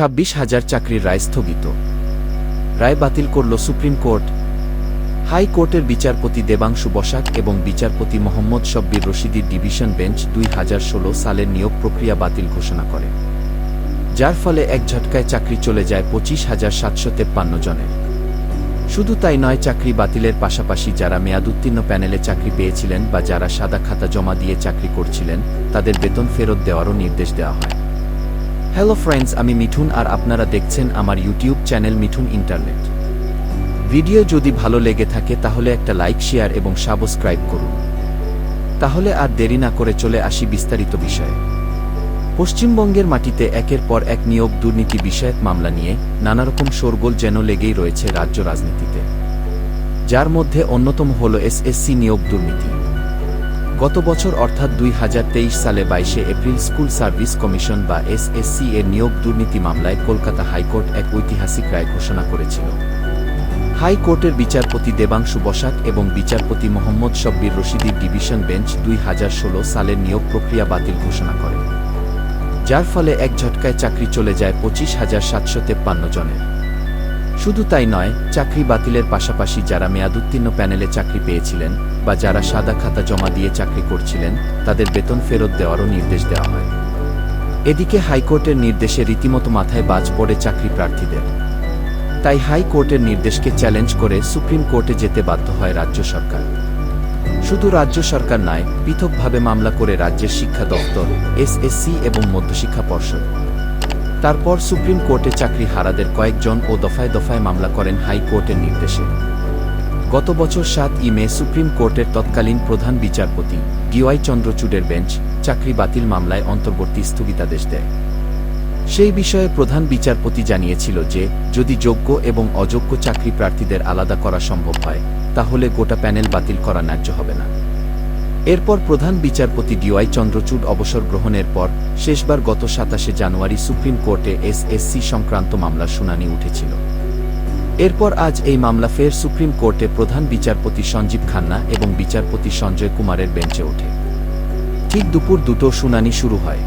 ছাব্বিশ হাজার চাকরির রায় স্থগিত। রায় বাতিল করল সুপ্রিম কোর্ট। হাইকোর্টের বিচারপতি দেবাংশু বসাক এবং বিচারপতি মোহাম্মদ শব্বির রশিদির ডিভিশন বেঞ্চ দুই হাজার ষোলো সালের নিয়োগ প্রক্রিয়া বাতিল ঘোষণা করে, যার ফলে এক ঝটকায় চাকরি চলে যায় পঁচিশ হাজার সাতশো তেপ্পান্ন জনের। শুধু তাই নয়, চাকরি বাতিলের পাশাপাশি যারা মেয়াদোত্তীর্ণ প্যানেলে চাকরি পেয়েছিলেন বা যারা সাদা খাতা জমা দিয়ে চাকরি করছিলেন, তাদের বেতন ফেরত দেওয়ারও নির্দেশ দেওয়া হয়। হ্যালো ফ্রেন্ডস আমি মিঠুন আর আপনারা দেখছেন আমার YouTube channel Mithun internet video যদি ভালো লেগে থাকে তাহলে একটা লাইক শেয়ার এবং সাবস্ক্রাইব করুন। তাহলে আর দেরি না করে চলে আসি বিস্তারিত বিষয়ে। পশ্চিমবঙ্গের মাটিতে একের পর এক নিয়োগ দুর্নীতি বিষয়ক মামলা নিয়ে নানারকম শোরগোল যেন লেগেই রয়েছে রাজ্য রাজনীতিতে। যার মধ্যে অন্যতম হল এসএসসি নিয়োগ দুর্নীতি। গত বছর অর্থাৎ দুই হাজার তেইশ সালে বাইশে এপ্রিল স্কুল সার্ভিস কমিশন বা এসএসসি এর নিয়োগ দুর্নীতি মামলায় কলকাতা হাইকোর্ট এক ঐতিহাসিক রায় ঘোষণা করেছিল। হাইকোর্টের বিচারপতি দেবাংশু বসাক এবং বিচারপতি মোহাম্মদ শব্বির রশিদির ডিভিশন বেঞ্চ দুই হাজার ষোলো সালের নিয়োগ প্রক্রিয়া বাতিল ঘোষণা করে, যার ফলে এক ঝটকায় চাকরি চলে যায় পঁচিশ হাজার সাতশো তেপ্পান্ন জনের। শুধু তাই নয়, চাকরি বাতিলের পাশাপাশি যারা মেয়াদোত্তীর্ণ প্যানেলে চাকরি পেয়েছিলেন বা যারা সাদা খাতা জমা দিয়ে চাকরি করছিলেন, তাদের বেতন ফেরত দেওয়ারও নির্দেশ দেওয়া হয়। এদিকে হাইকোর্টের নির্দেশে রীতিমতো মাথায় বাজ পড়ে চাকরি প্রার্থীদের। তাই হাইকোর্টের নির্দেশকে চ্যালেঞ্জ করে সুপ্রিম কোর্টে যেতে বাধ্য হয় রাজ্য সরকার। শুধু রাজ্য সরকার নয়, পৃথকভাবে মামলা করে রাজ্যের শিক্ষা দপ্তর, এসএসসি এবং মধ্যশিক্ষা পর্ষদ। তারপর সুপ্রিম কোর্টে চাকরি হারাদের কয়েকজন ও দফায় দফায় মামলা করেন হাইকোর্টের নির্দেশে। গত বছর সাত ই মে সুপ্রিম কোর্টের তৎকালীন প্রধান বিচারপতি ডিওয়াই চন্দ্রচূড়ের বেঞ্চ চাকরি বাতিল মামলায় অন্তর্বর্তী স্থগিতাদেশ দেয়। সেই বিষয়ে প্রধান বিচারপতি জানিয়েছিল যে, যদি যোগ্য এবং অযোগ্য চাকরি প্রার্থীদের আলাদা করা সম্ভব হয়, তাহলে গোটা প্যানেল বাতিল করা ন্যায্য হবে না। এরপর প্রধান বিচারপতি ডিওয়াই চন্দ্রচূড় অবসর গ্রহণের পর শেষবার গত সাতাশে জানুয়ারি সুপ্রিম কোর্টে এসএসসি সংক্রান্ত মামলার শুনানি উঠেছিল। এরপর আজ এই মামলা ফের সুপ্রিম কোর্টে প্রধান বিচারপতি সঞ্জীব খান্না এবং বিচারপতি সঞ্জয় কুমারের বেঞ্চে ওঠে। ঠিক দুপুর দুটো শুনানি শুরু হয়।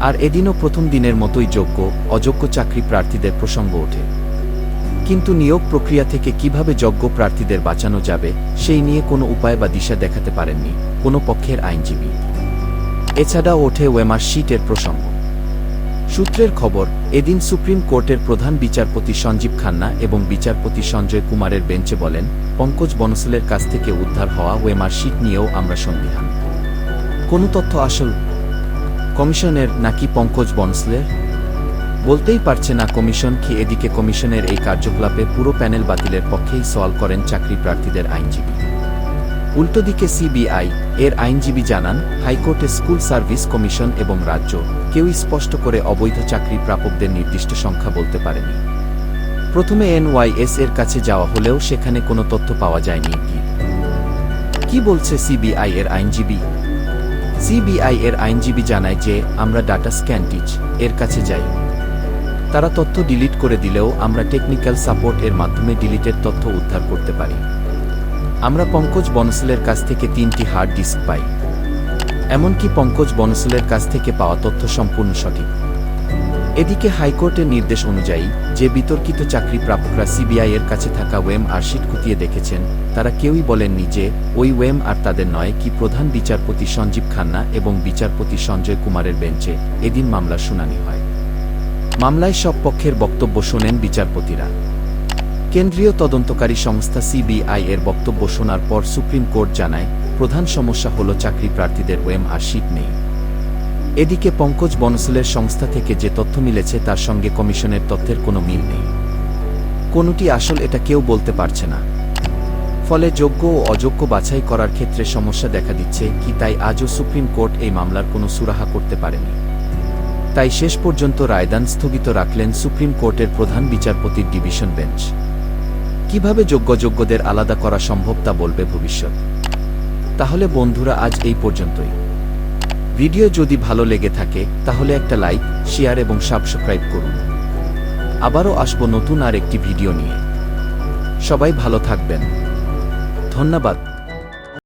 আর এদিনও প্রথম দিনের মতোই যোগ্য, অযোগ্য চাকরি প্রার্থীদের প্রসঙ্গ ওঠে। কিন্তু নিয়োগ প্রক্রিয়া থেকে কীভাবে যোগ্য প্রার্থীদের বাঁচানো যাবে, সেই নিয়ে কোনো উপায় বা দিশা দেখাতে পারেননি কোনো পক্ষের আইনজীবী। এছাড়াও ওঠে ওয়েমার শিটের প্রসঙ্গ। সূত্রের খবর, এদিন সুপ্রিম কোর্টের প্রধান বিচারপতি সঞ্জীব খান্না এবং বিচারপতি সঞ্জয় কুমারের বেঞ্চে বলেন, পঙ্কজ বনসলের কাছ থেকে উদ্ধার হওয়া ওয়েমার শিট নিয়েও আমরা সন্দিহান। কোনো তথ্য আসল কমিশনের নাকি পঙ্কজ বনসলের? বলতেই পারছে না কমিশন কি এদিকে কমিশনের এই কার্যকলাপে পুরো প্যানেল বাতিলের পক্ষেই সওয়াল করেন চাকরি প্রার্থীদের আইনজীবী। উল্টো দিকে সিবিআই, এর আইনজীবী জানান, হাইকোর্টে স্কুল সার্ভিস কমিশন এবং রাজ্য কেউই স্পষ্ট করে অবৈধ চাকরি প্রাপকদের নির্দিষ্ট সংখ্যা বলতে পারেনি। প্রথমে এনওয়াইএস এর কাছে যাওয়া হলেও সেখানে কোনো তথ্য পাওয়া যায়নি কি। বলছে সিবিআই এর আইনজীবী? সিবিআই এর আইনজীবী জানায় যে, আমরা ডাটা স্ক্যানটিচ এর কাছে যাই। তারা তথ্য ডিলিট করে দিলেও আমরা টেকনিক্যাল সাপোর্ট এর মাধ্যমে ডিলিটের তথ্য উদ্ধার করতে পারি। আমরা পঙ্কজ বনসলের কাছ থেকে তিনটি হার্ড ডিস্ক পাই। এমনকি পঙ্কজ বনসলের কাছ থেকে পাওয়া তথ্য সম্পূর্ণ সঠিক। এদিকে হাইকোর্টের নির্দেশ অনুযায়ী, যে বিতর্কিত চাকরি প্রাপকরা সিবিআই এর কাছে থাকা ওয়েম আর শিট খুঁটিয়ে দেখেছেন, তারা কেউই বলেননি যে ওই ওয়েম আর তাদের নয় কি প্রধান বিচারপতি সঞ্জীব খান্না এবং বিচারপতি সঞ্জয় কুমারের বেঞ্চে এদিন মামলার শুনানি হয়। মামলায় সব পক্ষের বক্তব্য শোনেন বিচারপতিরা। কেন্দ্রীয় তদন্তকারী সংস্থা সিবিআই এর বক্তব্য শোনার পর সুপ্রিম কোর্ট জানায়, প্রধান সমস্যা হল চাকরি প্রার্থীদের ওয়েম আর শিট নেই। এদিকে পঙ্কজ বনসলের সংস্থা থেকে যে তথ্য মিলেছে তার সঙ্গে কমিশনের তথ্যের কোনো মিল নেই। কোনটি আসল এটা কেউ বলতে পারছে না। ফলে যোগ্য ও অযোগ্য বাছাই করার ক্ষেত্রে সমস্যা দেখা দিচ্ছে, কি তাই আজও সুপ্রিম কোর্ট এই মামলার কোনো সুরাহা করতে পারেনি। তাই শেষ পর্যন্ত রায়দান স্থগিত রাখলেন সুপ্রিম কোর্টের প্রধান বিচারপতির ডিভিশন বেঞ্চ। কীভাবে যোগ্য যোগ্যদের আলাদা করা সম্ভব তা বলবে ভবিষ্যৎ। তাহলে বন্ধুরা, আজ এই পর্যন্তই। ভিডিও যদি ভালো লেগে থাকে, তাহলে একটা লাইক, শেয়ার এবং সাবস্ক্রাইব করুন। আবারও আসব নতুন আর একটি ভিডিও নিয়ে। সবাই ভালো থাকবেন। ধন্যবাদ।